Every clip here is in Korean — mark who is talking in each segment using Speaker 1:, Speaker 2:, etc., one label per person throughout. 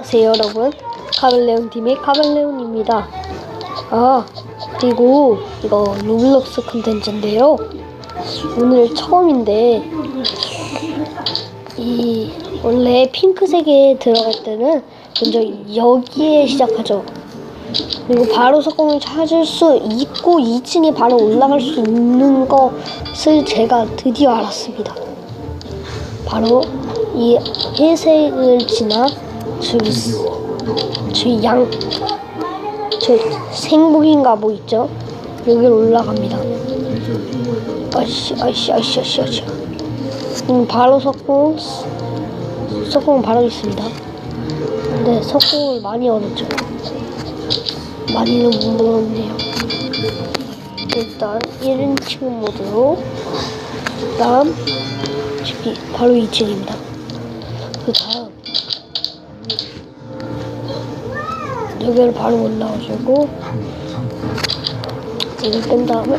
Speaker 1: 안녕하세요 여러분. 카멜레온 팀의 카멜레온입니다. 아 그리고 이거 로블록스 콘텐츠인데요. 오늘 처음인데 이 원래 핑크색에 들어갈 때는 먼저 여기에 시작하죠. 그리고 바로 석공을 찾을 수 있고 2층에 바로 올라갈 수 있는 것을 제가 드디어 알았습니다. 바로 이 회색을 지나 저기 스- 저기 양, 저 생목인가 뭐 있죠? 여기로 올라갑니다. 아씨, 아씨, 아씨, 아씨, 아씨. 음, 바로 석공, 석공은 바로 있습니다. 근데 석공을 많이 얻었죠. 많이는 못 얻었네요. 일단 1인칭 모드로, 그 다음, 저기 바로 2층입니다. 그 다음, 여기를 바로 올라오시고 이걸 뺀 다음에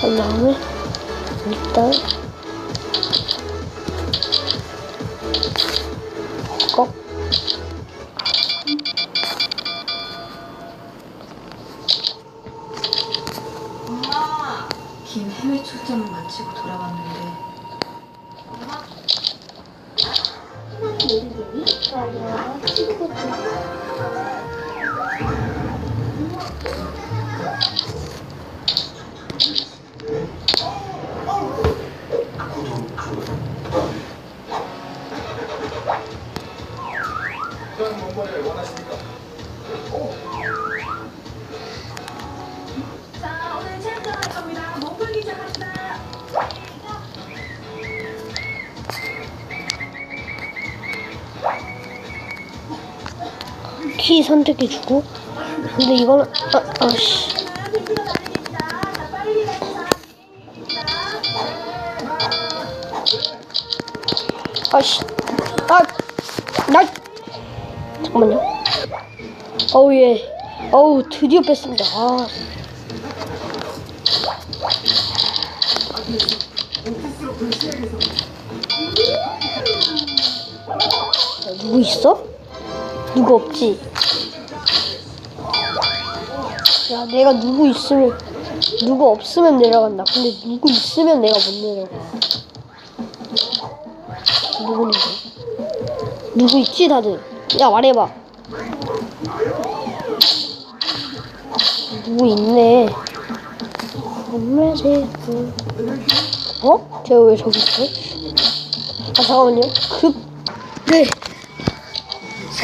Speaker 1: 한 다음에 일단 꼭
Speaker 2: 엄마 긴 해외 출장을 마치고 돌아왔는데
Speaker 1: 키 선택해주고? 근데 이거는 아, 아씨. 아씨. 아나 잠깐만요. 어우 예. 어우 드디어 뺐습니다. 아. 야, 누구 있어? 누구 없지? 야, 내가 누구 있으면, 누구 없으면 내려간다. 근데 누구 있으면 내가 못 내려가. 누구인데? 누구 있지, 다들? 야, 말해봐. 누구 있네. 어? 제가 왜 저기 있어? 아, 잠깐만요. 급, 네.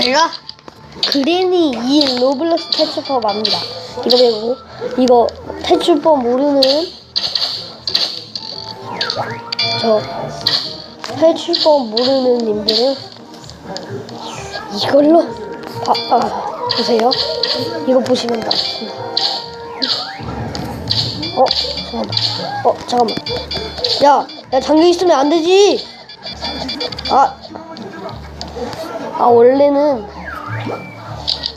Speaker 1: 제가 그린이 이 로블록스 탈출법 압니다. 이거 배우고 이거 탈출법 모르는 저 탈출법 모르는 님들은 이걸로 아, 아 보세요. 이거 보시면 나왔습니다. 어 잠깐만. 어 잠깐만. 야, 야 잠겨 있으면 안 되지. 아. 아 원래는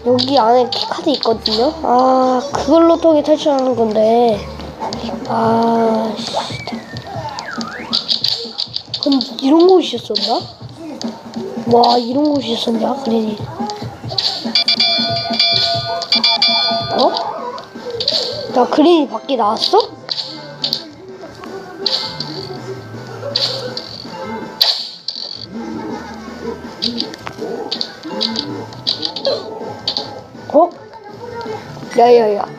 Speaker 1: 여기 안에 키카드 있거든요. 아 그걸로 통해 탈출하는 건데 아 씨. 그럼 이런 곳이 있었나? 와 이런 곳이 있었냐 그린이 어? 야 그린이 밖에 나왔어? 어? 야야야.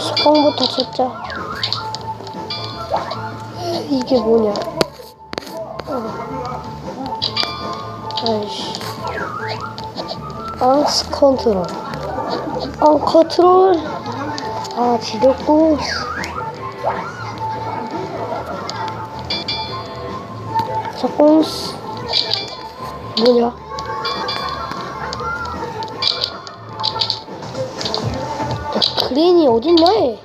Speaker 1: 식빵부터 찾자. 이게 뭐냐? 어. 아이씨. 앙스 컨트롤. 앙 컨트롤. 다 지렸고 자 꽁스 뭐냐 그린이 어딨냐 얘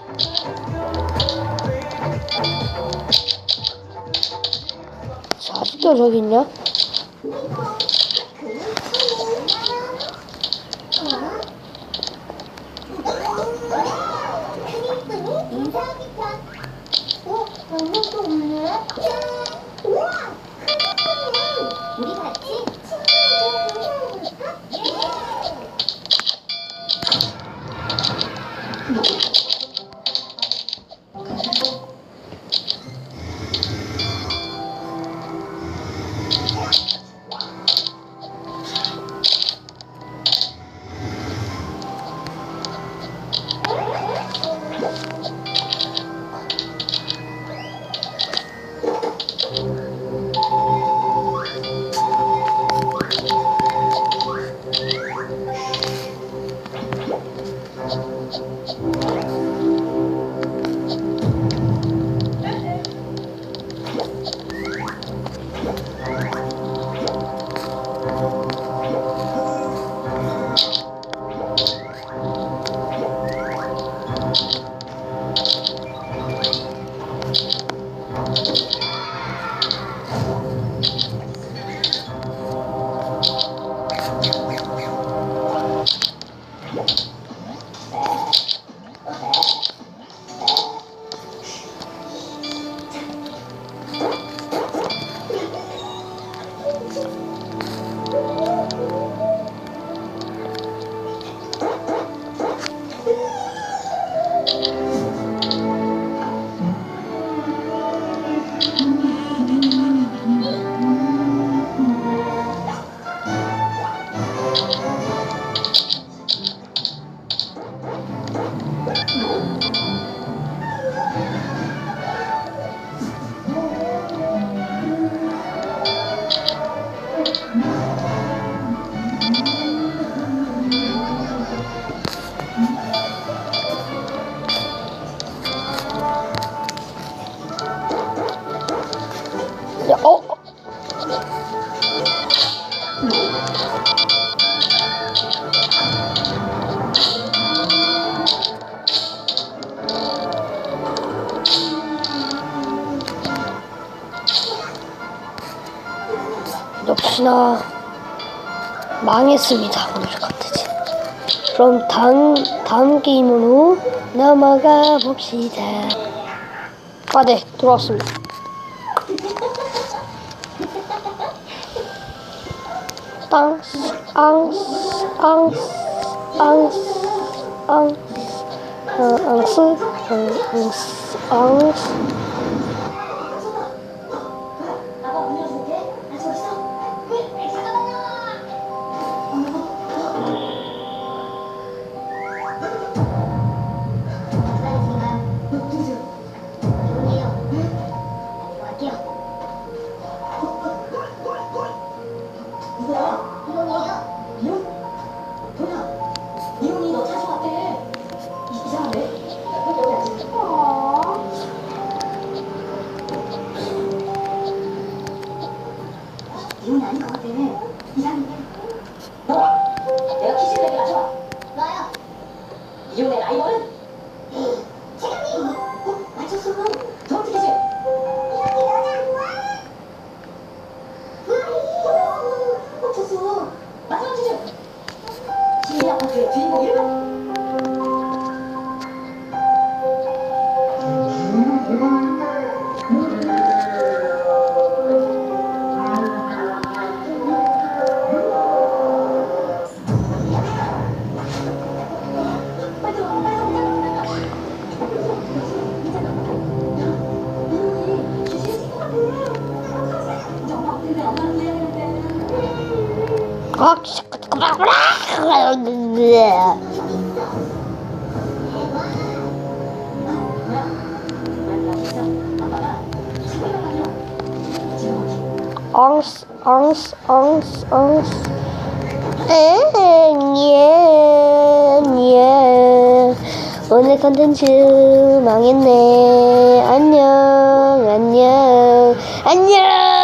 Speaker 1: 자, 아직도 저기 있냐? Спасибо. 역시나 망했습니다 오늘 컨텐츠 그럼 다음 다음 게임으로 넘어가 봅시다. 아네 돌아왔습니다. 땅스 앙스 앙스 앙스 앙스 어, 앙스 어, 앙스 앙스
Speaker 2: 이혼이 아닌 것 같아 이상한데 너 내가 퀴즈를 내게 맞춰봐
Speaker 3: 나요.
Speaker 2: 이혼의 라이벌은?
Speaker 3: 최강님.
Speaker 2: 어? 맞췄어 정확히. 맞췄어 마지막 아파트의 주인공 이름은?
Speaker 1: 진짜 앙스 앙스 앙스 앙스 에예 예. 오늘 컨텐츠 망했네. 안녕, 안녕, 안녕.